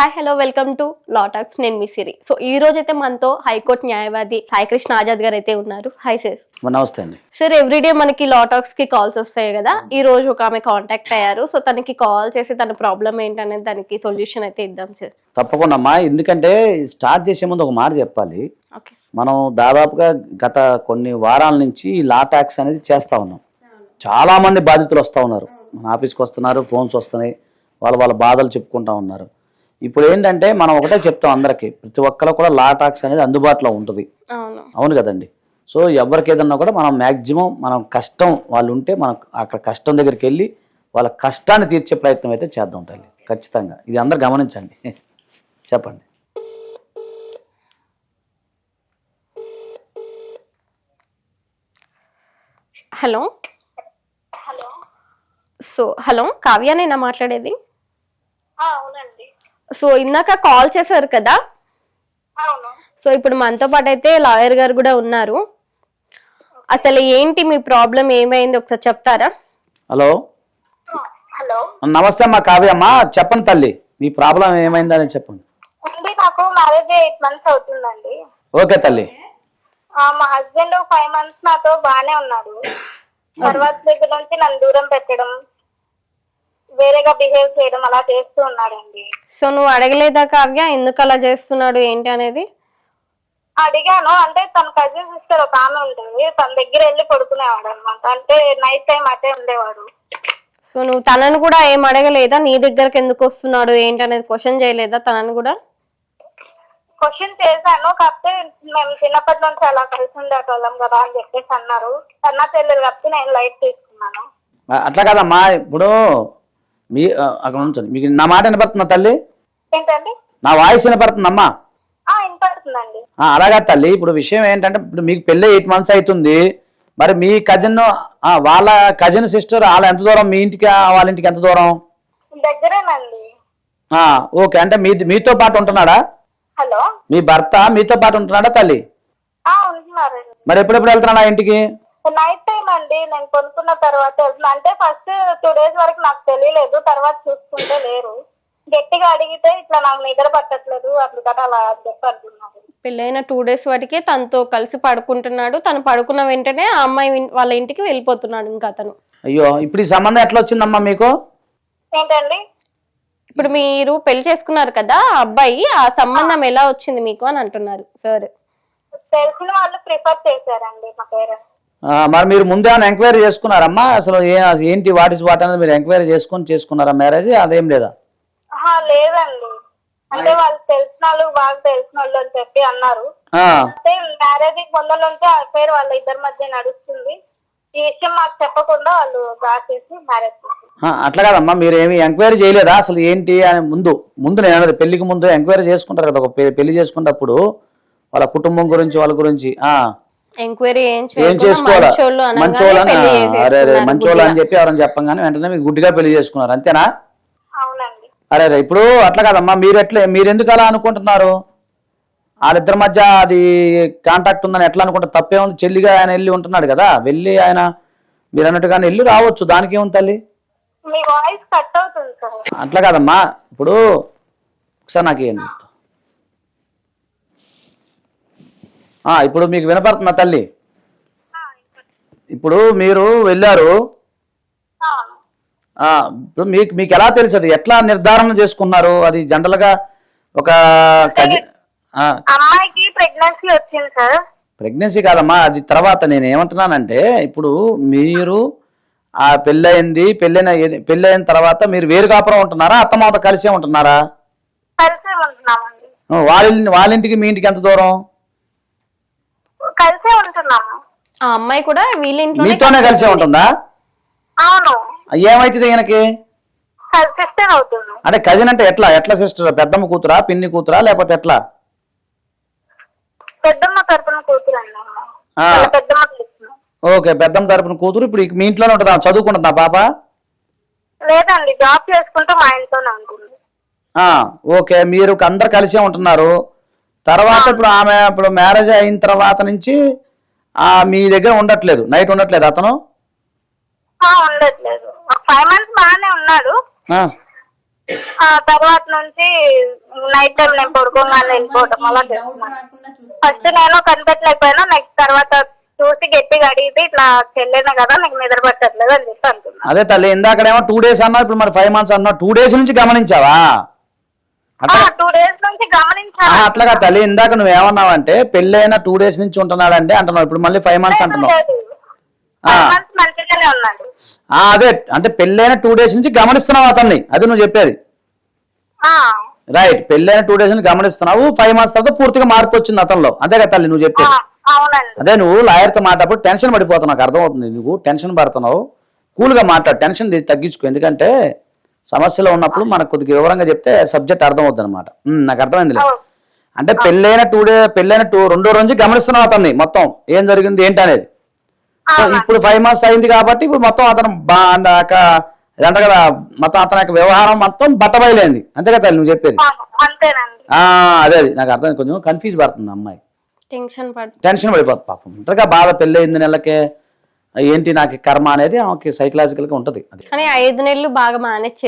Hi hello welcome to లాటాక్స్ నేను మీ సిరి. So ఈ రోజు అయితే మనతో హైకోర్టు న్యాయవాది సాయి కృష్ణ ఆజాద్ గారు అయితే ఉన్నారు హాయ్ సార్ నమస్తే అండి. సార్ ఎవ్రీడే మనకి లాటాక్స్కి కాల్స్ వస్తాయి కదా. ఈ రోజు ఒక ఆమె కాంటాక్ట్ అయ్యారు. సో తనకి కాల్ చేసి తన ప్రాబ్లం ఏంటనేది దానికి సొల్యూషన్ అయితే ఇద్దాం సార్ తప్పకుండా అమ్మా ఎందుకంటే స్టార్ట్ చేసే ముందు ఒక మాట చెప్పాలి. మనం దాదాపుగా గత కొన్ని వారాల నుంచి ఈ లా ట్యాక్స్ అనేది చేస్తా ఉన్నాం. చాలా మంది బాధితులు వస్తూ ఉన్నారు. మన ఆఫీస్కి వస్తున్నారు ఫోన్స్ వస్తున్నాయి. వాళ్ళ వాళ్ళ బాధలు చెప్పుకుంటా ఉన్నారు. ఇప్పుడు ఏంటంటే మనం ఒకటే చెప్తాం అందరికీ ప్రతి ఒక్కరు కూడా లా ట్యాక్స్ అనేది అందుబాటులో ఉంటుంది. అవును. అవును కదండి. సో ఎవరికి ఏదన్నా కూడా మనం మ్యాక్సిమం మనం కష్టం వాళ్ళు ఉంటే మనం అక్కడ కష్టం దగ్గరికి వెళ్ళి వాళ్ళ కష్టాన్ని తీర్చే ప్రయత్నం అయితే చేద్దాం తల్లి. ఖచ్చితంగా. ఇది అందరు గమనించండి. చెప్పండి. హలో. హలో. సో హలో కావ్యానేనా మాట్లాడేది? సో ఇందాక కాల్ చేశారు కదా? సో ఇప్పుడు మనతో పాటు అయితే లాయర్ గారు కూడా ఉన్నారు. అసలు ఏంటి మీ ప్రాబ్లం? ఏమైంది? ఒకసారి చెప్తారా? హలో? హలో. నమస్తే అమ్మా కావ్య అమ్మా చెప్పండి తల్లి మీ ప్రాబ్లం ఏమైందని చెప్పండి. నాకు మ్యారేజ్ ఎయిట్ మంత్స్ అవుతుందండి. ఓకే తల్లి. ఆ, మా హస్బెండ్ ఫైవ్ మంత్స్ నాతో బాగానే ఉన్నాడు. తర్వాత దగ్గర నుంచి నన్ను దూరం పెట్టడం వేరేగా బిహేవ్ చేయడం అలా చేస్తూ ఉన్నాడండి. సో నువ్వు అడగలేదా కావ్య? ఎందుకు అలా చేస్తున్నాడు? ఏంటి అనేది? అడిగాను. అంటే తన కజిన్ సిస్టర్ ఒక ఆమె ఉంటుంది. తన దగ్గర వెళ్ళి పడుకునేవాడు అనమాట అంటే నైట్ టైం అటే ఉండేవాడు. సో నువ్వు తనను కూడా ఏం అడగలేదా? నీ దగ్గరకు ఎందుకు వస్తున్నాడు? ఏంటి అనేది క్వశ్చన్ చేయలేదా తనను కూడా? క్వశ్చన్ చేశాను. కాకపోతే మేము చిన్నప్పటి నుంచి అలా కలిసి ఉండేటోళ్ళం కదా అని చెప్పేసి అన్నారు. అన్న చెల్లెలు కాబట్టి నేను లైట్ తీసుకున్నాను. అట్లా కాదమ్మా. ఇప్పుడు మీ అక్కడ ఉంచండి. మీకు నా మాట వినపడుతుందా తల్లి? నా వాయిస్ వినపడుతుందమ్మా? అలాగా తల్లి. ఇప్పుడు విషయం ఏంటంటే ఇప్పుడు మీకు పెళ్ళి ఎయిట్ మంత్స్ అవుతుంది మరి మీ కజిన్ వాళ్ళ కజిన్ సిస్టర్ వాళ్ళ ఎంత దూరం? మీ ఇంటికి వాళ్ళ ఇంటికి ఎంత దూరం? దగ్గరేనండి. ఓకే. అంటే మీ మీతో పాటు ఉంటున్నాడా? హలో? మీ భర్త మీతో పాటు ఉంటున్నాడా తల్లి? మరి ఎప్పుడెప్పుడు వెళ్తున్నాడా ఇంటికి? నైట్ టైం అండి. నేను కొనుక్కున్న తర్వాత అంటే ఫస్ట్ టూ డేస్ వరకు నాకు తెలియలేదు. తర్వాత చూసుకుంటే లేరు. గట్టిగా అడిగితే ఇట్లా నాకు నిద్ర పట్టట్లేదు. కదా అలా అని చెప్పి అంటున్నారు. పెళ్ళైన టూ డేస్ వాటికే తనతో కలిసి పడుకుంటున్నాడు. తను పడుకున్న వెంటనే ఆ అమ్మాయి వాళ్ళ ఇంటికి వెళ్ళిపోతున్నాడు ఇంకా అతను. అయ్యో ఇప్పుడు ఈ సంబంధం ఎట్లా వచ్చిందమ్మా మీకు? ఏంటండి? ఇప్పుడు మీరు పెళ్ళి చేసుకున్నారు కదా ఆ అబ్బాయి ఆ సంబంధం ఎలా వచ్చింది మీకు అని అంటున్నారు సార్. తెలిసిన వాళ్ళు ప్రిఫర్ చేశారండి మా పేరెంట్స్ మరి మీరు ముందే ఏమైనా ఎంక్వైరీ చేసుకున్నారమ్మా? అసలు ఏంటి వాట్ ఇస్ వాట్ అనేది మీరు ఎంక్వైరీ చేసుకొని చేసుకున్నారా మ్యారేజ్ అదేం లేదా? లేదండి. అంటే వాళ్ళు తెలిసిన వాళ్ళు బాగా తెలిసిన వాళ్ళు అని చెప్పి అన్నారు. అంటే మ్యారేజ్ ముందు నుంచి ఆ పేరు వాళ్ళ ఇద్దరి మధ్య నడుస్తుంది. ఈ విషయం మాకు చెప్పకుండా వాళ్ళు దాచేసి మ్యారేజ్ అట్లా కాదమ్మా మీరు ఏమి ఎంక్వైరీ చేయలేదా? అసలు ఏంటి అని ముందు ముందు నేను అనేది పెళ్ళికి ముందు ఎంక్వైరీ చేసుకుంటారు కదా ఒక పెళ్ళి చేసుకున్నప్పుడు వాళ్ళ కుటుంబం గురించి వాళ్ళ గురించి ఆ. ఎంక్వైరీ ఏం చేసుకోవాలా? అరే అరే మంచోళ్ళు అని. చెప్పి ఎవరైనా చెప్పంగానే వెంటనే మీకు గుడ్డిగా పెళ్ళి చేసుకున్నారు అంతేనా? అవునండి. అరే అరే ఇప్పుడు అట్లా కదమ్మా మీరు ఎట్లా మీరు ఎందుకు అలా అనుకుంటున్నారు? వాళ్ళిద్దరి మధ్య అది కాంటాక్ట్ ఉందని ఎట్లా అనుకుంటారు తప్పే ఉంది చెల్లిగా ఆయన వెళ్ళి ఉంటున్నాడు కదా వెళ్ళి ఆయన మీరు అన్నట్టుగానే వెళ్ళి రావచ్చు దానికి ఏముంది తల్లి? మీ వాయిస్ కట్ అవుతుంది సార్. అట్లా కాదమ్మా ఇప్పుడు ఒకసారి నాకు ఏం ఇప్పుడు మీకు వినపడుతుందా తల్లి? ఇప్పుడు మీరు వెళ్ళారు. ఇప్పుడు మీకు మీకు ఎలా తెలుసు అది ఎట్లా నిర్ధారణ చేసుకున్నారు? అది జనరల్గా ఒక కజి ఆ, అమ్మాయికి ప్రెగ్నెన్సీ వచ్చింది సార్. ప్రెగ్నెన్సీ కాదమ్మా అది తర్వాత. నేను ఏమంటున్నానంటే ఇప్పుడు మీరు ఆ పెళ్ళయింది పెళ్ళైన పెళ్ళైన తర్వాత మీరు వేరు కాపురం ఉంటున్నారా? అత్తమాత కలిసే ఉంటున్నారా? వాళ్ళ వాళ్ళ ఇంటికి మీ ఇంటికి ఎంత దూరం? కలిసే ఉంటున్నాము. ఆ అమ్మాయి కూడా వీళ్ళ ఇంట్లో మీతోనే కలిసే ఉంటుందా. అవును. ఏమైతుంది ఈయనకి? సిస్టర్ అవుతుంది. అంటే కజిన్ అంటే ఎట్లా? ఎట్లా సిస్టర్ పెద్దమ్మ కూతురా పిన్ని కూతురా లేకపోతే ఎట్లా? పెద్దమ్మ తరపున కూతురు ఆ. పెద్దమ్మ ఓకే పెద్దమ్మ తరపున కూతురు. ఇప్పుడు మీ ఇంట్లోనే ఉంటుందా? చదువుకుంటుందా పాప? లేదండి జాబ్ చేసుకుంటూ మా ఇంట్లోనే ఉంటుంది. ఆ, ఓకే. మీరు అందరు కలిసే ఉంటున్నారు. తర్వాత ఇప్పుడు ఆమె ఇప్పుడు మ్యారేజ్ అయిన తర్వాత నుంచి ఆ మీ దగ్గర ఉండట్లేదు. నైట్ ఉండట్లేదు అతను? ఆ, ఉండట్లేదు. ఫైవ్ మంత్స్ బాగానే ఉన్నాడు. తర్వాత నుంచి నైట్ టైం నేను పడుకోగానే వెళ్ళిపోవడం అలా ఫస్ట్ నేను కనిపెట్టలేకపోయినా నెక్స్ట్ తర్వాత చూసి గట్టిగా అడిగితే ఇట్లా చెల్లెనే కదా నీకు నిద్ర పట్టట్లేదు అని చెప్పి అంటున్నా. అదే తల్లి ఇందాకడేమో టూ డేస్ అన్నావు ఇప్పుడు మరి ఫైవ్ మంత్స్ అన్నావు. టూ డేస్ నుంచి గమనించావా? టూ డేస్ నుంచి గమనించాను. ఆహా, అట్లాగా తల్లి ఇందాక నువ్వేమన్నావంటే పెళ్ళైన టూ డేస్ నుంచి ఉంటున్నాడంటే అంటున్నావు. ఇప్పుడు మళ్ళీ ఫైవ్ మంత్స్ అంటున్నావు. అదే అంటే పెళ్ళైన టూ డేస్ నుంచి గమనిస్తున్నావు అతన్ని. అది నువ్వు చెప్పేది. రైట్ పెళ్ళైన టూ డేస్ నుంచి గమనిస్తున్నావు. ఫైవ్ మంత్స్ తర్వాత పూర్తిగా మార్పు వచ్చింది అతనిలో. అంతే కదా తల్లి నువ్వు చెప్పేది. అదే నువ్వు లాయర్తో మాట్లాడప్పుడు టెన్షన్ పడిపోతున్నావు. నాకు అర్థమవుతుంది నువ్వు టెన్షన్ పడుతున్నావు. కూల్గా మాట్లాడు. టెన్షన్ తీ- తగ్గించుకో. ఎందుకంటే సమస్యలో ఉన్నప్పుడు మనకు కొద్దిగా వివరంగా చెప్తే సబ్జెక్ట్ అర్థమవుతుంది అనమాట నాకు అర్థమైంది. అంటే పెళ్ళైన టూ డే పెళ్ళైన టూ రెండో రోజు గమనిస్తున్నావు అతన్ని మొత్తం. ఏం జరిగింది ఏంటి అనేది. ఇప్పుడు ఫైవ్ మంత్స్ అయింది కాబట్టి ఇప్పుడు మొత్తం అతను బా అందాక ఇదంట కదా మొత్తం అతని యొక్క వ్యవహారం మొత్తం బట్టబయలైంది. అంతే కదా నువ్వు చెప్పేది. అవును, అంతేనండి. ఆ, అదే అది. నాకు అర్థం కొంచెం కన్ఫ్యూజ్ పడుతుంది అమ్మాయి. టెన్షన్ పడు టెన్షన్ పడిపోతుంది పాపం. బాధ పెళ్ళి అయింది నెలకే. ఏంటి నాకు కర్మ అనేది ఆమెకి సైకలాజికల్గా ఉంటది. అది. ఐదు నెలలు బాగా మేనేజ్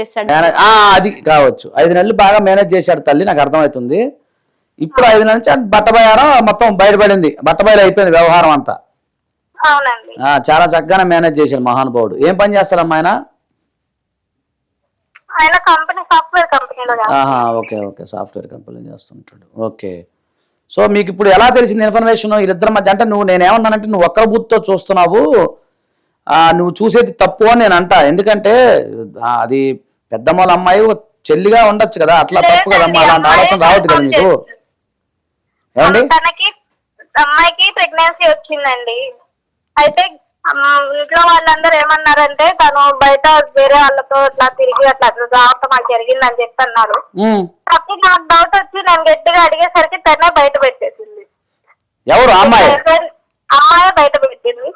ఆ, అది కావచ్చు. ఐదు నెలలు బాగా మేనేజ్ చేశాడు తల్లి నాకు అర్థమవుతుంది. ఇప్పుడు ఐదు నెలల నుంచి బట్టబయారం మొత్తం బయటపడింది. బట్టబయలు అయిపోయింది వ్యవహారం అంతా. అవునండి. ఆ, చాలా చక్కగానే మేనేజ్ చేశాడు మహానుభావుడు. ఏం పని చేస్తాడు అమ్మా ఆయన ఆయన కంపెనీ సాఫ్ట్వేర్ కంపెనీలో చేస్తాడు. ఆహా ఓకే ఓకే. సాఫ్ట్వేర్ కంపెనీ చేస్తుంటాడు. ఓకే. సో మీకు ఇప్పుడు ఎలా తెలిసింది ఇన్ఫర్మేషన్ వీళ్ళిద్దరి మధ్య అంటే నువ్వు నేనేమన్నానంటే నువ్వు ఒక్కరి బూత్తో చూస్తున్నావు. నువ్వు చూసేది తప్పు అని నేను అంటా. ఎందుకంటే అది పెద్దమ్మల అమ్మాయి చెల్లిగా ఉండొచ్చు కదా. అట్లా తప్పు కదమ్మా? అలాంటి ఆలోచన రావద్దు కదా మీకు. ఏమండి? అమ్మాయికి ప్రెగ్నెన్సీ వచ్చిందండి. అయితే ఇంట్లో వాళ్ళందరూ ఏమన్నారంటే తను బయట వేరే వాళ్ళతో ఇట్లా తిరిగి అట్లా రావటం మాకు జరిగిందని చెప్పి అన్నారు. అప్పుడు నాకు డౌట్ వచ్చి నేను గట్టిగా అడిగేసరికి తనే బయట పెట్టేసింది. ఎవరు? అమ్మాయి? అమ్మాయి బయట పెట్టింది.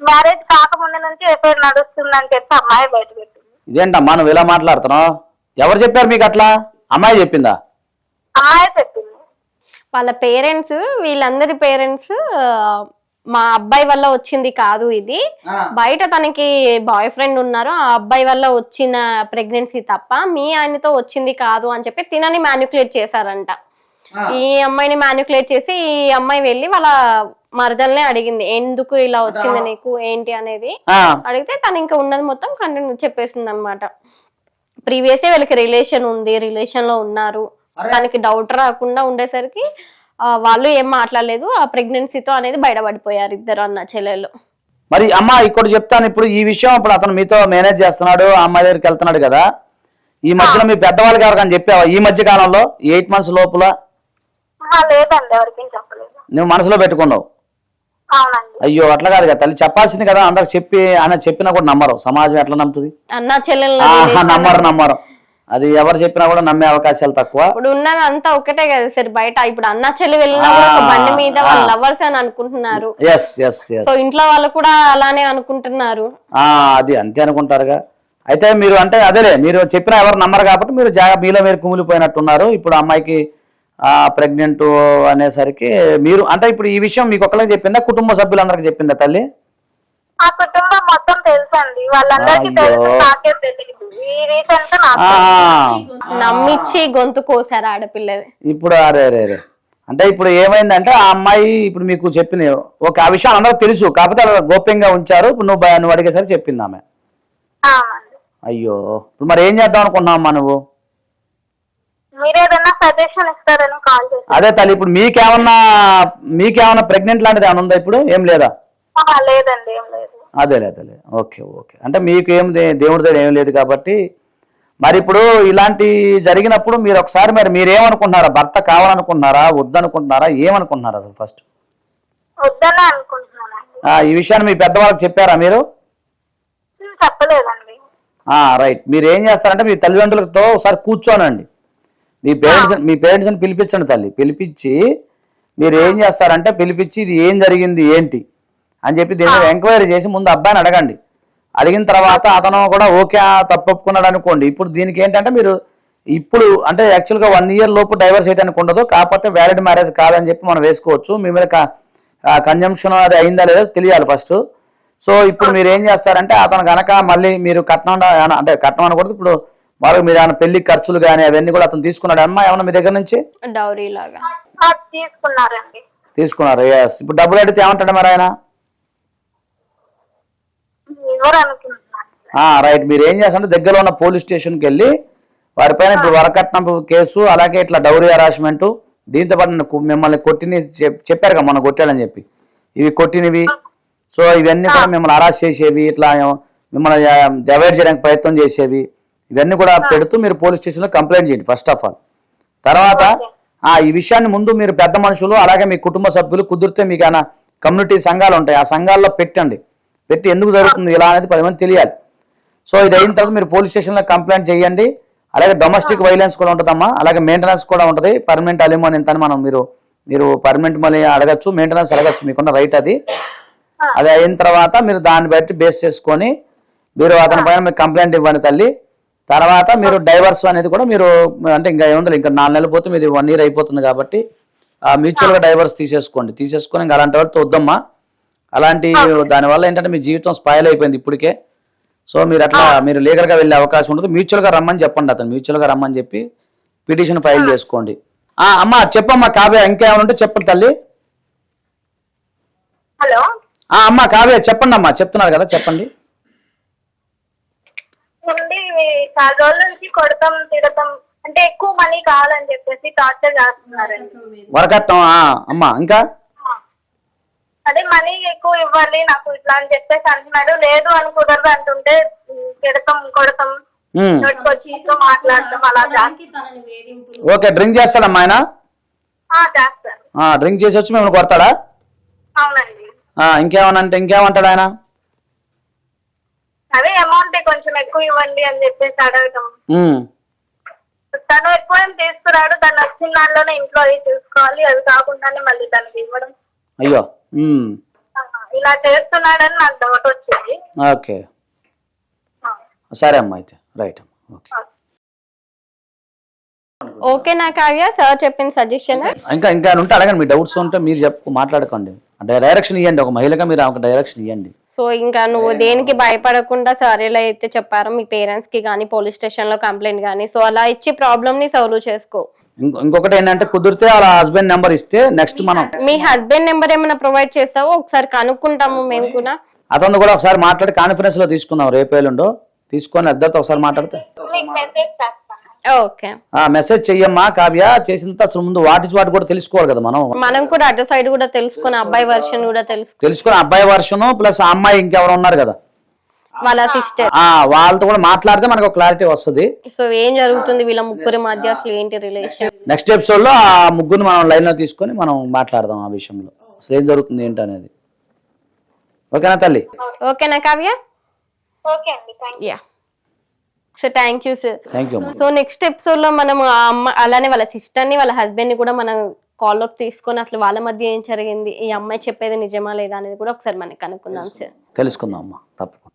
మ్యారేజ్ కాకముందు నుంచి ఎఫ్ఐఆర్ నడుస్తుందని చెప్పి అమ్మాయి బయట పెట్టింది. ఇదేంటమ్మా నువ్వు ఇలా మాట్లాడుతున్నావు? ఎవరు చెప్పారు మీకు అట్లా? అమ్మాయి చెప్పిందా? అమ్మాయి చెప్పింది. వాళ్ళ పేరెంట్స్ వీళ్ళందరి పేరెంట్స్ మా అబ్బాయి వల్ల వచ్చింది కాదు ఇది. బయట తనకి బాయ్ ఫ్రెండ్ ఉన్నారు. ఆ అబ్బాయి వల్ల వచ్చిన ప్రెగ్నెన్సీ తప్ప మీ ఆయనతో వచ్చింది కాదు అని చెప్పి తినని మ్యానిపులేట్ చేశారంట. ఈ అమ్మాయిని మ్యానిపులేట్ చేసి ఈ అమ్మాయి వెళ్ళి వాళ్ళ మరదల్నే అడిగింది. ఎందుకు ఇలా వచ్చింది నీకు? ఏంటి అనేది? అడిగితే తను ఇంకా ఉన్నది మొత్తం కంటిన్యూ చెప్పేసింది అనమాట ప్రీవియస్ వీళ్ళకి రిలేషన్ ఉంది. రిలేషన్లో ఉన్నారు. తనకి డౌట్ రాకుండా ఉండేసరికి వాళ్ళు ఏం మాట్లాడలేదు. ఆ ప్రెగ్నెన్సీతో అనేది బయటపడిపోయారు ఇద్దరు అన్న చెల్లెళ్ళు మరి అమ్మ ఇక్కడ చెప్తాను ఇప్పుడు ఈ విషయం ఇప్పుడు అతను మీతో మేనేజ్ చేస్తున్నాడు ఆ అమ్మాయి దగ్గరికి వెళ్తున్నాడు కదా. ఈ మధ్యలో మీ పెద్దవాళ్ళకి ఎవరికైనా చెప్పావా? ఈ మధ్య కాలంలో ఎయిట్ మంత్స్ లోపల? ఆహా, లేదండి ఎవరికి చెప్పలేదు. నువ్వు మనసులో పెట్టుకున్నావు? అవునండి. అయ్యో అట్లా కాదు కదా తల్లి చెప్పాల్సింది కదా అందరికి చెప్పి ఆయన చెప్పినా కూడా నమ్మరు. సమాజం ఎట్లా నమ్ముతుంది? నమ్మరు నమ్మరు. అది ఎవరు చెప్పినా కూడా నమ్మే అవకాశాలు తక్కువ. ఇప్పుడు ఉన్నది అంతా ఒకటే కదా సరే బయట. ఇప్పుడు అన్న చెల్లి వెళ్ళినా కూడా ఒక బండి మీద వాళ్ళ లవర్స్ అని అనుకుంటున్నారు. ఎస్ ఎస్ ఎస్ సో ఇంట్లో వాళ్ళు కూడా అలానే అనుకుంటున్నారు. అది అంతే అనుకుంటారుగా. అయితే మీరు అంటే అదేలే మీరు చెప్పినా ఎవరు నమ్మరు కాబట్టి మీరు జాగా మీలో మీరు కుమిలిపోయినట్టున్నారు. ఇప్పుడు అమ్మాయికి ప్రెగ్నెంట్ అనేసరికి మీరు అంటే ఇప్పుడు ఈ విషయం మీకు ఒక్కరికి చెప్పిందా కుటుంబ సభ్యులందరికీ చెప్పిందా తల్లి? ఆ కుటుంబం మొత్తం తెలుసండి. వాళ్ళందరికీ. తెలుసు నాకే తెలియదు నమ్మిచ్చి గొంతు కోసారు ఆడపిల్లది. ఇప్పుడు అరే అరే అరే. అంటే ఇప్పుడు ఏమైందంటే ఆ అమ్మాయి ఇప్పుడు మీకు చెప్పింది ఒక ఆ విషయం అందరూ తెలుసు. కాకపోతే అలా గోప్యంగా ఉంచారు. ఇప్పుడు నువ్వు బ- నువ్వు అడిగేసరికి చెప్పింది ఆమె. అయ్యో. ఇప్పుడు మరి ఏం చేద్దాం అనుకుంటున్నావు అమ్మా నువ్వు? మీరు ఏదైనా సజెషన్ ఇస్తారని కాల్ చేశాను అదే తల్లి ఇప్పుడు మీకేమన్నా మీకేమన్నా ప్రెగ్నెంట్ లాంటిది ఏమన్నా ఉందా ఇప్పుడు? ఏం లేదా? లేదండి ఏం లేదు. అదేలే అదేలే. Okay okay. అంటే మీకు ఏం దేవుడి దగ్గర ఏం లేదు కాబట్టి మరి ఇప్పుడు ఇలాంటి జరిగినప్పుడు మీరు ఒకసారి మరి మీరేమనుకుంటున్నారా? భర్త కావాలనుకుంటున్నారా? వద్దనుకుంటున్నారా? ఏమనుకుంటున్నారా అసలు ఫస్ట్ ఈ విషయాన్ని మీ పెద్దవాళ్ళకి చెప్పారా మీరు? చెప్పలేదండి. రైట్ మీరు ఏం చేస్తారంటే మీ తల్లిదండ్రులతో ఒకసారి కూర్చోనండి. మీ పేరెంట్స్ మీ పేరెంట్స్ని పిలిపించండి తల్లి. పిలిపించి మీరు ఏం చేస్తారంటే పిలిపించి ఇది ఏం జరిగింది ఏంటి? అని చెప్పి దీని మీద ఎంక్వైరీ చేసి ముందు అబ్బాయిని అడగండి. అడిగిన తర్వాత అతను కూడా ఓకే ఆ, తప్పు ఒప్పుకున్నాడు అనుకోండి. ఇప్పుడు దీనికి ఏంటంటే మీరు ఇప్పుడు అంటే యాక్చువల్గా వన్ ఇయర్ లోపు డైవర్స్ చేయడానికి ఉండదు కాకపోతే వ్యాలిడ్ మ్యారేజ్ కాదని చెప్పి మనం వేసుకోవచ్చు. మీ మీద కన్జంప్షన్ అది అయిందా లేదో తెలియాలి ఫస్ట్ సో ఇప్పుడు మీరు ఏం చేస్తారంటే అతను గనక మళ్ళీ మీరు కట్నం అంటే కట్నం అనకూడదు ఇప్పుడు వాళ్ళకి మీరు ఏమైనా పెళ్ళి ఖర్చులు కానీ అవన్నీ కూడా అతను తీసుకున్నాడు. అమ్మా ఏమన్నా మీ దగ్గర నుంచి? డౌరీ లాగా ఆ, తీసుకున్నారండి. తీసుకున్నారు ఎస్ ఇప్పుడు డబ్బులు అడిగితే ఏమంటాడు మరి ఆయన? రైట్. మీరు ఏం చేస్తారంటే దగ్గరలో ఉన్న పోలీస్ స్టేషన్కి వెళ్ళి వారిపైన ఇప్పుడు వరకట్నం కేసు అలాగే ఇట్లా డౌరీ హరాస్మెంట్ దీంతో పాటు మిమ్మల్ని కొట్టిని చెప్- చెప్పారు కదా మొన్న కొట్టాడని చెప్పి. ఇవి కొట్టినవి. సో ఇవన్నీ కూడా మిమ్మల్ని అరెస్ట్ చేసేవి ఇట్లా మిమ్మల్ని అవాయిడ్ చేయడానికి ప్రయత్నం చేసేవి. ఇవన్నీ కూడా పెడుతూ మీరు పోలీస్ స్టేషన్లో కంప్లైంట్ చేయండి ఫస్ట్ ఆఫ్ ఆల్. తర్వాత ఆ ఈ విషయాన్ని ముందు మీరు పెద్ద మనుషులు అలాగే మీ కుటుంబ సభ్యులు కుదిరితే మీకు కమ్యూనిటీ సంఘాలు ఉంటాయి ఆ సంఘాల్లో పెట్టండి. పెట్టి ఎందుకు జరుగుతుంది ఇలా అనేది పది మంది తెలియాలి. సో ఇది అయిన తర్వాత మీరు పోలీస్ స్టేషన్లో కంప్లైంట్ చేయండి. అలాగే డొమెస్టిక్ వైలెన్స్ కూడా ఉంటుందమ్మా. అలాగే మెయింటెనెన్స్ కూడా ఉంటుంది. పర్మనెంట్ అలిమోన్ ఎంత అని మనం మీరు మీరు పర్మనెంట్ మళ్ళీ అడగచ్చు. మెయింటెనెన్స్ అడగచ్చు. మీకున్న రైట్ అది. అది అయిన తర్వాత మీరు దాన్ని బట్టి బేస్ చేసుకొని మీరు అతని పైన మీరు కంప్లైంట్ ఇవ్వండి తల్లి. తర్వాత మీరు డైవర్స్ అనేది కూడా మీరు అంటే ఇంకా ఏముంది ఇంకా నాలుగు నెలలు పోతే మీరు వన్ ఇయర్ అయిపోతుంది కాబట్టి మ్యూచువల్గా మ్యూచువల్గా డైవర్స్ తీసేసుకోండి. తీసేసుకొని ఇంకా అలాంటి వాళ్ళతో వద్దమ్మా. అలాంటి దానివల్ల ఏంటంటే మీ జీవితం స్పాయిల్ అయిపోయింది ఇప్పటికే. సో మీరు అట్లా మీరు లీగల్గా వెళ్ళే అవకాశం ఉంటుంది మ్యూచువల్గా రమ్మని చెప్పండి అతను. మ్యూచువల్గా రమ్మని చెప్పి పిటిషన్ ఫైల్ చేసుకోండి. ఆ అమ్మా చెప్పమ్మా కావ్య ఇంకేమైనా ఉంటే చెప్పండి తల్లి. హలో. ఆ అమ్మా కావ్య చెప్పండి అమ్మా. చెప్తున్నారు కదా చెప్పండి. ఉండి చాలా రోజుల నుంచి కొడతాం తిడతాం. అంటే ఎక్కువ మనీ కావాలని చెప్పేసి టార్చర్ చేస్తున్నారండి. వరకట్నం అమ్మా ఇంకా? అదే మనీ ఎక్కువ ఇవ్వాలి నాకు ఇట్లా అని చెప్పేసి అంటున్నాడు. లేదు అని కుదరదు అంటుంటే తిడతాం కొడతాం. మాట్లాడతాం అలా ఓకే డ్రింక్ చేస్తాడమ్మా ఆయన? ఆ, చేస్తారు ఆ, డ్రింక్ చేసి వచ్చి మిమ్మల్ని కొడతాడా? అవునండి. ఆ, ఇంకేమన్నా అంటే ఇంకేమంటాడు ఆయన? అదే అమౌంట్ కొంచెం ఎక్కువ ఇవ్వండి అని చెప్పేసి అడగటం. తను ఎక్కువ ఏం తీసుకురాడు తను వచ్చిన దానిలోనే ఇంట్లో అవి చూసుకోవాలి. అది కాకుండానే మళ్ళీ తనకి ఇవ్వడం. అయ్యో. ఇలా చేస్తున్నాడని నాకు డౌట్ వచ్చింది. ఓకే. సరే అమ్మా అయితే. రైట్ అమ్మా. ఓకే. ఓకే నా కావ్య సార్ చెప్పిన సజెషన్ ఇంకా ఇంకా ఉంటే అడగండి. మీ డౌట్స్ ఉంటే మీరు చెప్పు మాట్లాడుకోండి. అంటే డైరెక్షన్ ఇవ్వండి ఒక మహిళగా మీరు ఒక డైరెక్షన్ ఇవ్వండి సో ఇంకా నువ్వు దేనికి భయపడకుండా సార్ ఎలా అయితే చెప్పారో మీ పేరెంట్స్కి కానీ పోలీస్ స్టేషన్లో కంప్లైంట్ కానీ సో అలా ఇచ్చి ప్రాబ్లమ్ని సాల్వ్ చేసుకో. ఇంకొకటి ఏంటంటే కుదిరితే అలా హస్బెండ్ నెంబర్ ఇస్తే నెక్స్ట్ మనం మీ హస్బెండ్ నెంబర్ ఏమైనా ప్రొవైడ్ చేస్తావో? ఒకసారి కనుక్కుంటాము మేము కూడా. అతను కూడా ఒకసారి మాట్లాడి కాన్ఫరెన్స్లో తీసుకుందాం. రేపేలుండో తీసుకొని ఇద్దరితో ఒకసారి మాట్లాడితే. మెసేజ్ చేస్తాను ఓకే. ఆ మెసేజ్ చెయ్యమ్మా కావ్య. చేసిన ముందు వాటి వాటి కూడా తెలుసుకోవాలి కదా మనం. మనం కూడా అటు సైడ్ కూడా తెలుసుకుని అబ్బాయి వర్షన్ కూడా తెలుసు తెలుసుకుని అబ్బాయి వర్షను ప్లస్ అమ్మాయి ఇంకెవరు ఉన్నారు కదా. వాళ్ళ సిస్టర్. ఆ వాళ్ళతో కూడా మాట్లాడితే మనకు క్లారిటీ వస్తుంది. సో ఏం జరుగుతుంది వీళ్ళ ముగ్గురి మధ్య అసలు ఏంటి రిలేషన్ నెక్స్ట్ ఎపిసోడ్లో ఆ ముగ్గురు మనం లైన్లో తీసుకొని మనం మాట్లాడదాం ఆ విషయంలో. అసలు ఏం జరుగుతుంది ఏంటి అనేది. ఓకేనా తల్లి? ఓకేనా కావ్య? ఓకే అండి yeah so thank you sir thank you so next ఎపిసోడ్లో మనం ఆ అమ్మ అలానే వాళ్ళ సిస్టర్ని వాళ్ళ హస్బెండ్ని కూడా మనం కాల్లోకి తీసుకొని అసలు వాళ్ళ మధ్య ఏం జరిగింది ఈ అమ్మాయి చెప్పేది నిజమా లేదా అనేది కూడా ఒకసారి మనకి కనుక్కుందాం సార్ తెలుసుకుందాం అమ్మా తప్పకుండా.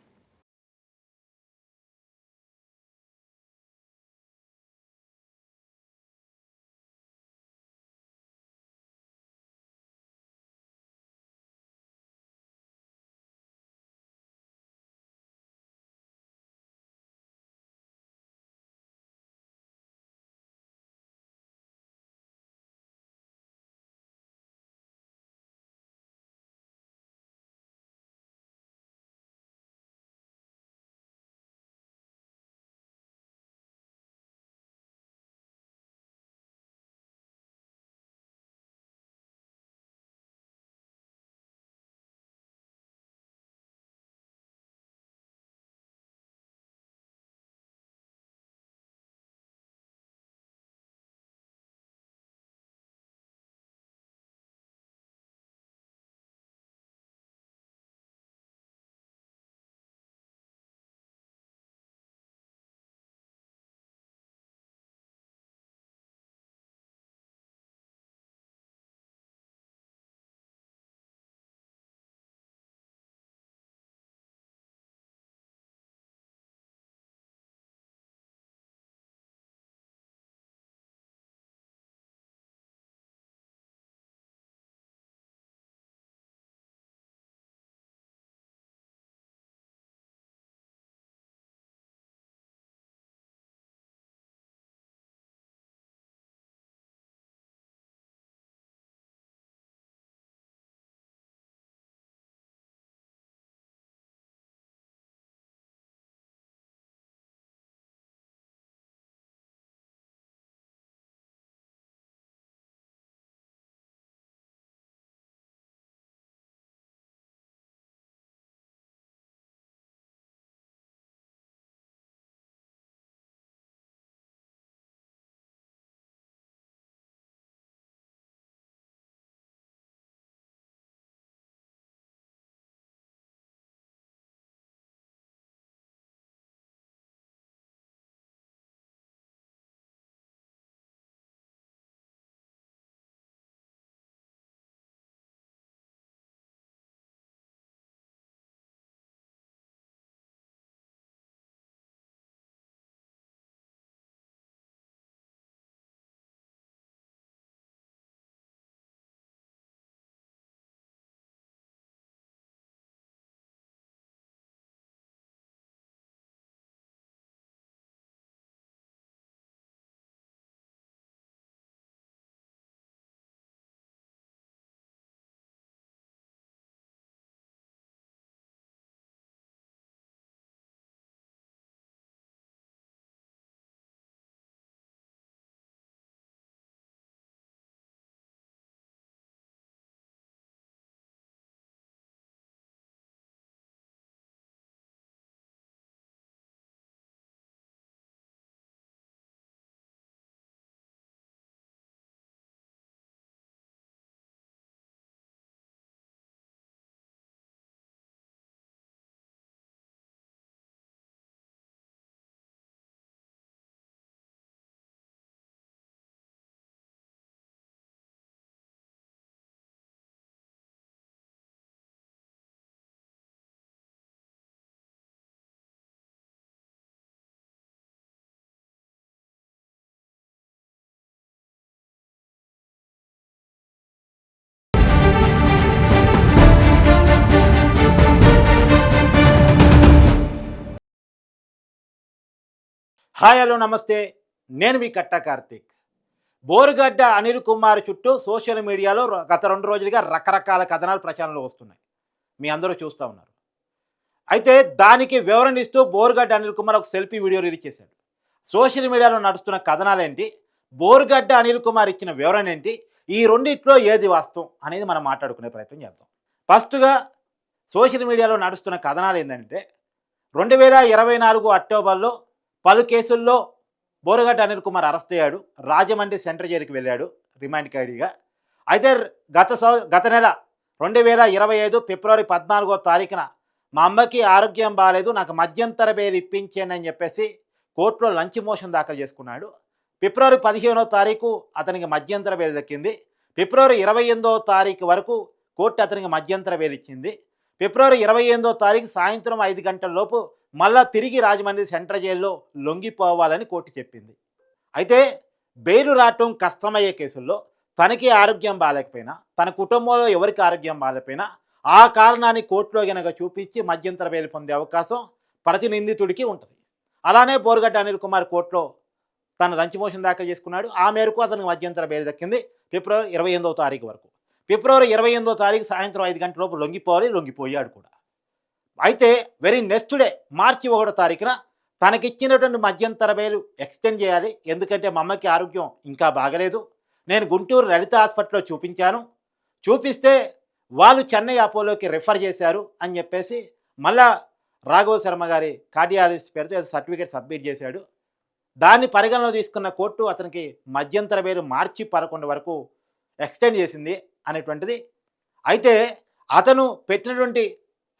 hi hello నమస్తే. నేను మీ కట్ట కార్తీక్. బోరుగడ్డ అనిల్ కుమార్ చుట్టూ సోషల్ మీడియాలో గత రెండు రోజులుగా రకరకాల కథనాలు ప్రచారంలో వస్తున్నాయి. మీ అందరూ చూస్తూ ఉన్నారు. అయితే దానికి వివరణ ఇస్తూ బోరుగడ్డ అనిల్ కుమార్ ఒక సెల్ఫీ వీడియో రిలీజ్ చేశాడు. సోషల్ మీడియాలో నడుస్తున్న కథనాలు ఏంటి? బోరుగడ్డ అనిల్ కుమార్ ఇచ్చిన వివరణ ఏంటి? ఈ రెండిట్లో ఏది వాస్తవం అనేది మనం మాట్లాడుకునే ప్రయత్నం చేద్దాం. ఫస్ట్గా సోషల్ మీడియాలో నడుస్తున్న కథనాలు ఏంటంటే రెండు వేల ఇరవై నాలుగు అక్టోబర్లో పలు కేసుల్లో బోరగడ్డ అనిల్ కుమార్ అరెస్ట్ అయ్యాడు. రాజమండ్రి సెంటర్ జైలుకి వెళ్ళాడు రిమాండ్ ఖైడీగా అయితే గత గత నెల రెండు వేల ఇరవై ఐదు ఫిబ్రవరి పద్నాలుగో తారీఖున మా అమ్మకి ఆరోగ్యం బాగాలేదు నాకు మధ్యంతర బెయిల్ ఇప్పించండి అని చెప్పేసి కోర్టులో లంచ్ మోషన్ దాఖలు చేసుకున్నాడు. ఫిబ్రవరి పదిహేనో తారీఖు అతనికి మధ్యంతర బెయిల్ దక్కింది. ఫిబ్రవరి ఇరవై ఎనిమిదో తారీఖు వరకు కోర్టు అతనికి మధ్యంతర బెయిల్ ఇచ్చింది. ఫిబ్రవరి ఇరవై ఎనిమిదో తారీఖు సాయంత్రం ఐదు గంటల లోపు మళ్ళా తిరిగి రాజమండ్రి సెంట్రల్ జైల్లో లొంగిపోవాలని కోర్టు చెప్పింది. అయితే బెయిలు రావటం కష్టమయ్యే కేసుల్లో తనకి ఆరోగ్యం బాగాలేకపోయినా తన కుటుంబంలో ఎవరికి ఆరోగ్యం బాగాలేకపోయినా ఆ కారణాన్ని కోర్టులో గనక చూపించి మధ్యంతర బెయిల్ పొందే అవకాశం ప్రతి నిందితుడికి ఉంటుంది. అలానే బోరుగడ్డ అనిల్ కుమార్ కోర్టులో తన లంచ్ మోషన్ దాఖలు చేసుకున్నాడు. ఆ మేరకు అతనికి మధ్యంతర బెయిల్ దక్కింది. ఫిబ్రవరి ఇరవై ఎనిమిదో తారీఖు వరకు. ఫిబ్రవరి ఇరవై ఎనిమిదో తారీఖు సాయంత్రం ఐదు గంటల లోపు లొంగిపోవాలి లొంగిపోయాడు కూడా. అయితే వెరీ నెక్స్ట్ డే మార్చి ఒకటో తారీఖున తనకిచ్చినటువంటి మధ్యంతర బెయిల్ ఎక్స్టెండ్ చేయాలి. ఎందుకంటే మా అమ్మకి ఆరోగ్యం ఇంకా బాగలేదు. నేను గుంటూరు లలిత హాస్పిటల్లో చూపించాను. చూపిస్తే వాళ్ళు చెన్నై అపోలోకి రిఫర్ చేశారు అని చెప్పేసి మళ్ళా రాఘవ శర్మ గారి కార్డియాలజిస్ట్ పేరుతో సర్టిఫికేట్ సబ్మిట్ చేశాడు. దాన్ని పరిగణలో తీసుకున్న కోర్టు అతనికి మధ్యంతర బెయిల్ మార్చి పదకొండు వరకు ఎక్స్టెండ్ చేసింది అనేటువంటిది. అయితే అతను పెట్టినటువంటి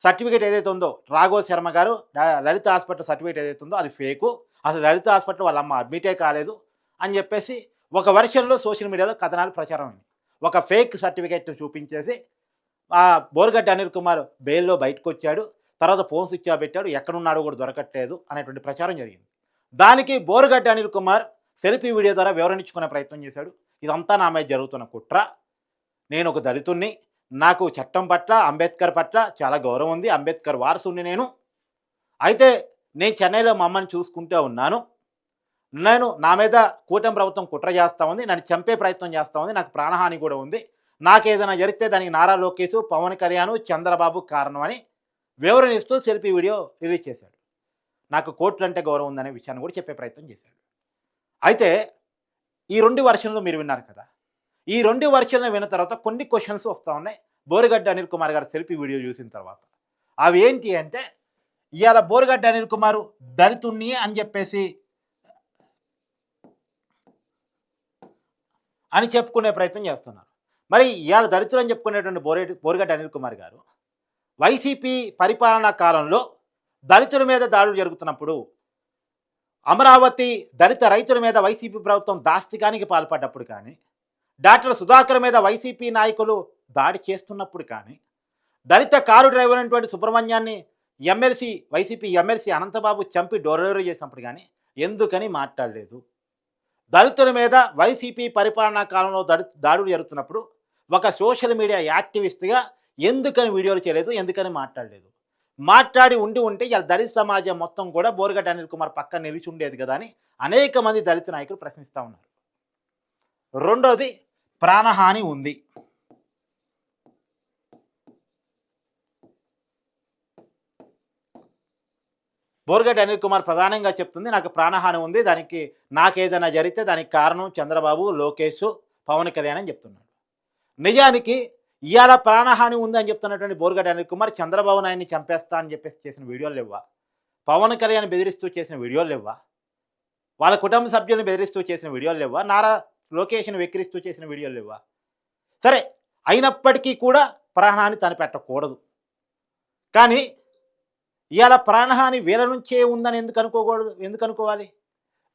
సర్టిఫికేట్ ఏదైతే ఉందో రాఘో శర్మ గారు లలిత హాస్పిటల్ సర్టిఫికేట్ ఏదైతే ఉందో అది ఫేకు. అసలు లలిత హాస్పిటల్ వాళ్ళ అమ్మ అడ్మిటే కాలేదు అని చెప్పేసి ఒక వర్షన్లో సోషల్ మీడియాలో కథనాలు ప్రచారం అయింది. ఒక ఫేక్ సర్టిఫికేట్ చూపించేసి ఆ బోర్గడ్డ అనిల్ కుమార్ బెయిల్లో బయటకు వచ్చాడు తర్వాత ఫోన్ స్విచ్ ఆఫ్ పెట్టాడు. ఎక్కడున్నాడో కూడా దొరకట్లేదు అనేటువంటి ప్రచారం జరిగింది. దానికి బోరుగడ్డ అనిల్ కుమార్ సెల్ఫీ వీడియో ద్వారా వివరణించుకునే ప్రయత్నం చేశాడు. ఇదంతా నా మీద జరుగుతున్న కుట్ర. నేను ఒక దళితుణ్ణి. నాకు చట్టం పట్ల అంబేద్కర్ పట్ల చాలా గౌరవం ఉంది. అంబేద్కర్ వారసుని నేను. అయితే నేను చెన్నైలో మా అమ్మని చూసుకుంటూ ఉన్నాను. నేను నా మీద కూటమి ప్రభుత్వం కుట్ర చేస్తూ ఉంది. నన్ను చంపే ప్రయత్నం చేస్తూ ఉంది. నాకు ప్రాణహాని కూడా ఉంది. నాకు ఏదైనా జరిగితే దానికి నారా లోకేష్ పవన్ కళ్యాణ్ చంద్రబాబు కారణం అని వివరణ ఇస్తూ సెల్ఫీ వీడియో రిలీజ్ చేశాడు. నాకు కోర్టులు అంటే గౌరవం ఉందనే విషయాన్ని కూడా చెప్పే ప్రయత్నం చేశాడు. అయితే ఈ రెండు వర్షన్లు మీరు విన్నారు కదా ఈ రెండు వర్షాలను విన్న తర్వాత కొన్ని క్వశ్చన్స్ వస్తూ ఉన్నాయి. బోరుగడ్డ అనిల్ కుమార్ గారి సెల్ఫీ వీడియో చూసిన తర్వాత. అవి ఏంటి అంటే ఇవాళ బోరుగడ్డ అనిల్ కుమార్ దళితుణ్ణి అని చెప్పేసి అని చెప్పుకునే ప్రయత్నం చేస్తున్నారు. మరి ఇవాళ దళితులు అని చెప్పుకునేటువంటి బోరే బోరుగడ్డ అనిల్ కుమార్ గారు వైసీపీ పరిపాలనా కాలంలో దళితుల మీద దాడులు జరుగుతున్నప్పుడు అమరావతి దళిత రైతుల మీద వైసీపీ ప్రభుత్వం దాస్తికానికి పాల్పడ్డప్పుడు కానీ డాక్టర్ సుధాకర్ మీద వైసీపీ నాయకులు దాడి చేస్తున్నప్పుడు కానీ దళిత కారు డ్రైవర్ అయినటువంటి సుబ్రహ్మణ్యాన్ని ఎమ్మెల్సీ వైసీపీ ఎమ్మెల్సీ అనంతబాబు చంపి డోరెవరు చేసినప్పుడు కానీ ఎందుకని మాట్లాడలేదు. దళితుల మీద వైసీపీ పరిపాలనా కాలంలో దళి దాడులు జరుగుతున్నప్పుడు ఒక సోషల్ మీడియా యాక్టివిస్ట్గా ఎందుకని వీడియోలు చేయలేదు ఎందుకని మాట్లాడలేదు. మాట్లాడి ఉండి ఉంటే ఇలా దళిత సమాజం మొత్తం కూడా బోరగడ్డ అనిల్ కుమార్ పక్కన నిలిచి ఉండేది కదా అని అనేక మంది దళిత నాయకులు ప్రశ్నిస్తూ ఉన్నారు. రెండోది ప్రాణహాని ఉంది. బోర్గడ్డి అనిల్ కుమార్ ప్రధానంగా చెప్తుంది నాకు ప్రాణహాని ఉంది దానికి నాకేదైనా జరిగితే దానికి కారణం చంద్రబాబు లోకేష్ పవన్ కళ్యాణ్ అని చెప్తున్నాడు. నిజానికి ఇవాళ ప్రాణహాని ఉంది అని చెప్తున్నటువంటి బోర్గడ్డి అనిల్ కుమార్ చంద్రబాబు నాయుడిని చంపేస్తా అని చెప్పేసి చేసిన వీడియోలు లేవా పవన్ కళ్యాణ్ బెదిరిస్తూ చేసిన వీడియోలు లేవా వాళ్ళ కుటుంబ సభ్యులను బెదిరిస్తూ చేసిన వీడియోలు లేవా నారా లొకేషన్ వెక్కిరిస్తూ చేసిన వీడియోలు లేవా సరే అయినప్పటికీ కూడా ప్రాణహాని తను పెట్టకూడదు. కానీ ఇవాళ ప్రాణహాని వీళ్ళ నుంచే ఉందని ఎందుకు అనుకోకూడదు? ఎందుకు అనుకోవాలి?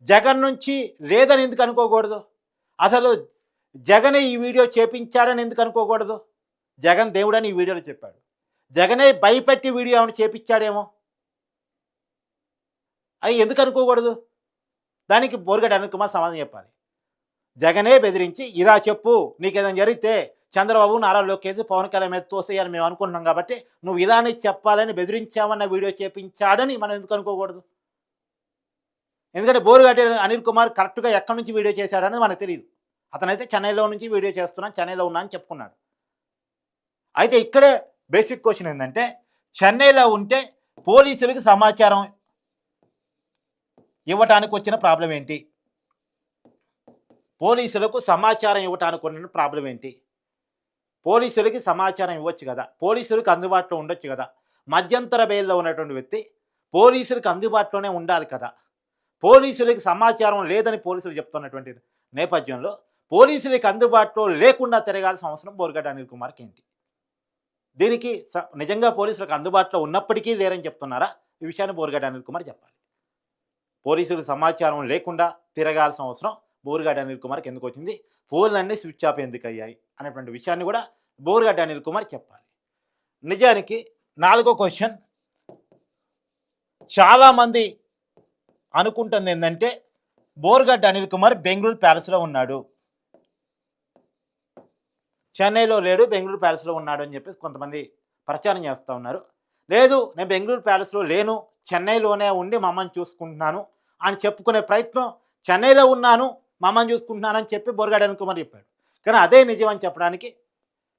జగన్ నుంచి లేదని ఎందుకు అనుకోకూడదు? అసలు జగనే ఈ వీడియో చేపించాడని ఎందుకు అనుకోకూడదు? జగన్ దేవుడని ఈ వీడియోలో చెప్పాడు. జగనే భయపెట్టి వీడియో ఆమెను చేపించాడేమో? అవి ఎందుకు అనుకోకూడదు? దానికి బోర్గడ్ అనుకుమార్ సమాధానం చెప్పాలి. జగనే బెదిరించి ఇలా చెప్పు నీకు ఏదైనా జరిగితే చంద్రబాబు నారా లోకేష్ పవన్ కళ్యాణ్ మీద తోసేయాలని మేము అనుకుంటున్నాం కాబట్టి నువ్వు ఇలానే చెప్పాలని బెదిరించామన్న వీడియో చేపించాడని మనం ఎందుకు అనుకోకూడదు? ఎందుకంటే బోరుగడ్డ అనిల్ కుమార్ కరెక్ట్గా ఎక్కడి నుంచి వీడియో చేశాడని మనకు తెలియదు అతనైతే చెన్నైలో నుంచి వీడియో చేస్తున్నాను చెన్నైలో ఉన్నా అని చెప్పుకున్నాడు. అయితే ఇక్కడే బేసిక్ క్వశ్చన్ ఏంటంటే చెన్నైలో ఉంటే పోలీసులకు సమాచారం ఇవ్వటానికి వచ్చిన ప్రాబ్లం ఏంటి? పోలీసులకు సమాచారం ఇవ్వటానికి ఉన్న ప్రాబ్లం ఏంటి? పోలీసులకి సమాచారం ఇవ్వచ్చు కదా? పోలీసులకు అందుబాటులో ఉండొచ్చు కదా? మధ్యంతర బెయిల్లో ఉన్నటువంటి వ్యక్తి పోలీసులకు అందుబాటులోనే ఉండాలి కదా? పోలీసులకి సమాచారం లేదని పోలీసులు చెప్తున్నటువంటి నేపథ్యంలో పోలీసులకి అందుబాటులో లేకుండా తిరగాల్సిన అవసరం బోర్గడ్డ అనిల్ కుమార్కి ఏంటి? దీనికి స- నిజంగా పోలీసులకు అందుబాటులో ఉన్నప్పటికీ లేరని చెప్తున్నారా? ఈ విషయాన్ని బోర్గడ్డ అనిల్ కుమార్ చెప్పాలి. పోలీసులకు సమాచారం లేకుండా తిరగాల్సిన అవసరం బోరుగడ్డ అనిల్ కుమార్కి ఎందుకు వచ్చింది? ఫోన్లన్నీ స్విచ్ ఆఫ్ ఎందుకు అయ్యాయి అనేటువంటి విషయాన్ని కూడా బోరుగడ్డ అనిల్ కుమార్ చెప్పాలి. నిజానికి నాలుగో క్వశ్చన్. చాలామంది అనుకుంటుంది ఏంటంటే బోర్గడ్డ అనిల్ కుమార్ బెంగళూరు ప్యాలెస్లో ఉన్నాడు. చెన్నైలో లేడు బెంగళూరు ప్యాలెస్లో ఉన్నాడు అని చెప్పేసి కొంతమంది ప్రచారం చేస్తూ ఉన్నారు. లేదు నేను బెంగళూరు ప్యాలెస్లో లేను చెన్నైలోనే ఉండి మమ్మల్ని చూసుకుంటున్నాను అని చెప్పుకునే ప్రయత్నం చెన్నైలో ఉన్నాను మా అమ్మని చెప్పి బొరగాడు అనుకోమని కుమార్ చెప్పాడు. కానీ అదే నిజం అని చెప్పడానికి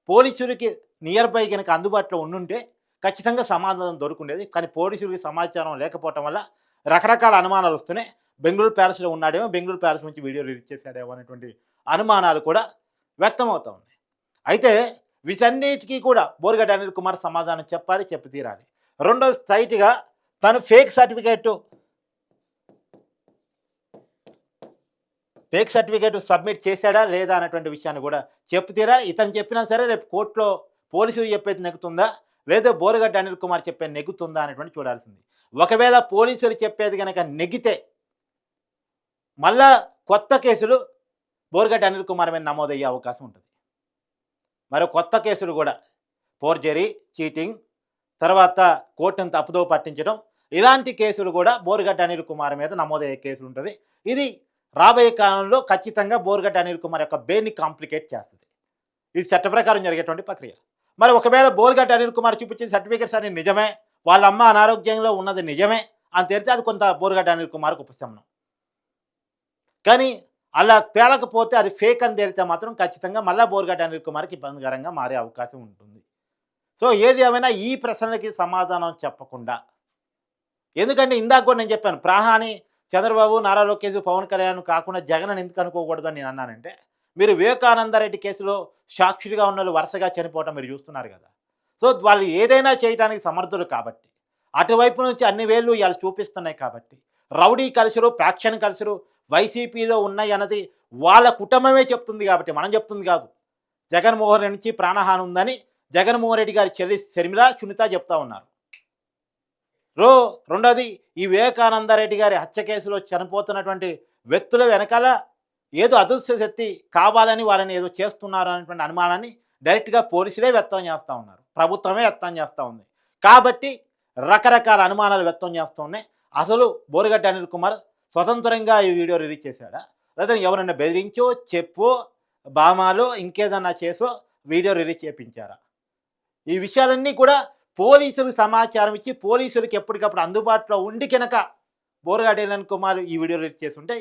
పోలీసులకి నియర్ బై కనుక అందుబాటులో ఉండుంటే ఖచ్చితంగా సమాధానం దొరుకుండేది. కానీ పోలీసులకి సమాచారం లేకపోవటం వల్ల రకరకాల అనుమానాలు వస్తున్నాయి. బెంగళూరు ప్యాలెస్లో ఉన్నాడేమో బెంగళూరు ప్యాలెస్ నుంచి వీడియో రిలీజ్ చేశాడేమో అనేటువంటి అనుమానాలు కూడా వ్యక్తమవుతూ ఉన్నాయి. అయితే వీటన్నిటికీ కూడా బోర్గడ్ అనిల్ కుమార్ సమాధానం చెప్పాలి చెప్పి తీరాలి. రెండో సైట్గా తను fake certificate fake certificate submit చేశాడా లేదా అనేటువంటి విషయాన్ని కూడా చెప్పు తీరా. ఇతను చెప్పినా సరే రేపు కోర్టులో పోలీసులు చెప్పేది నెగ్గుతుందా? లేదా బోరగడ్డ అనిల్ కుమార్ చెప్పేది నెగ్గుతుందా అనేటువంటి చూడాల్సింది. ఒకవేళ పోలీసులు చెప్పేది కనుక నెగ్గితే మళ్ళా కొత్త కేసులు బోరగడ్డ అనిల్ కుమార్ మీద నమోదయ్యే అవకాశం ఉంటుంది. మరో కొత్త కేసులు కూడా ఫోర్జరీ చీటింగ్ తర్వాత కోర్టును తప్పుదో పట్టించడం ఇలాంటి కేసులు కూడా బోరగడ్డ అనిల్ కుమార్ మీద నమోదయ్యే కేసులు ఉంటుంది. ఇది రాబోయే కాలంలో ఖచ్చితంగా బోర్గడ్డ అనిల్ కుమార్ యొక్క బెయిల్ని కాంప్లికేట్ చేస్తుంది. ఇది చట్ట ప్రకారం జరిగేటువంటి ప్రక్రియ. మరి ఒకవేళ బోర్గడ్డ అనిల్ కుమార్ చూపించిన సర్టిఫికేట్స్ అన్ని నిజమే వాళ్ళ అమ్మ అనారోగ్యంలో ఉన్నది నిజమే అని తెలిస్తే అది కొంత బోర్గడ్డ అనిల్ కుమార్కు ఉపశమనం. కానీ అలా తేలకపోతే అది ఫేక్ అని తేలితే మాత్రం ఖచ్చితంగా మళ్ళీ బోర్గడ్డ అనిల్ కుమార్కి ఇబ్బందికరంగా మారే అవకాశం ఉంటుంది. సో ఏది ఏమైనా ఈ ప్రశ్నలకి సమాధానం చెప్పకుండా ఎందుకంటే ఇందాక కూడా నేను చెప్పాను ప్రాణహాని చంద్రబాబు నారా లోకేష్ పవన్ కళ్యాణ్ కాకుండా జగన్ అని ఎందుకు అనుకోకూడదు నేను అన్నానంటే మీరు వివేకానందరెడ్డి కేసులో సాక్షులుగా ఉన్న వాళ్ళు వరుసగా చనిపోవటం మీరు చూస్తున్నారు కదా. సో వాళ్ళు ఏదైనా చేయడానికి సమర్థులు కాబట్టి అటువైపు నుంచి అన్ని వేళ్ళు వాళ్ళు చూపిస్తున్నాయి కాబట్టి రౌడీ కలుసురు ప్యాక్షన్ కలుసురు వైసీపీలో ఉన్నాయి అన్నది వాళ్ళ కుటుంబమే చెప్తుంది కాబట్టి మనం చెప్తుంది కాదు. జగన్మోహన్ రెడ్డి నుంచి ప్రాణహాని ఉందని జగన్మోహన్ రెడ్డి గారి చెల్లి శర్మిల సునీత చెప్తా ఉన్నారు. రో రెండోది ఈ వివేకానంద రెడ్డి గారి హత్య కేసులో చనిపోతున్నటువంటి వ్యక్తుల వెనకాల ఏదో అదృశ్య శక్తి కావాలని వాళ్ళని ఏదో చేస్తున్నారు అనేటువంటి అనుమానాన్ని డైరెక్ట్గా పోలీసులే వ్యక్తం చేస్తూ ఉన్నారు. ప్రభుత్వమే వ్యక్తం చేస్తూ ఉంది. కాబట్టి రకరకాల అనుమానాలు వ్యక్తం చేస్తూ ఉన్నాయి. అసలు బోరుగడ్డ అనిల్ కుమార్ స్వతంత్రంగా ఈ వీడియో రిలీజ్ చేశాడా? లేదా ఎవరైనా బెదిరించో చెప్పో బామాలో ఇంకేదన్నా చేసో వీడియో రిలీజ్ చేపించారా? ఈ విషయాలన్నీ కూడా పోలీసులు సమాచారం ఇచ్చి పోలీసులకు ఎప్పటికప్పుడు అందుబాటులో ఉండి కనుక బోరగాడేలన్ కుమార్ ఈ వీడియో రిలీజ్ చేస్తుంటే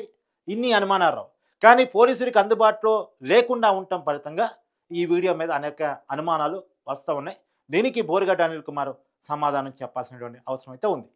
ఇన్ని అనుమానాలు రావు. కానీ పోలీసులకు అందుబాటులో లేకుండా ఉండటం ఫలితంగా ఈ వీడియో మీద అనేక అనుమానాలు వస్తూ ఉన్నాయి. దీనికి బోరిగడ్డ అనిల్ కుమార్ సమాధానం చెప్పాల్సినటువంటి అవసరం అయితే ఉంది.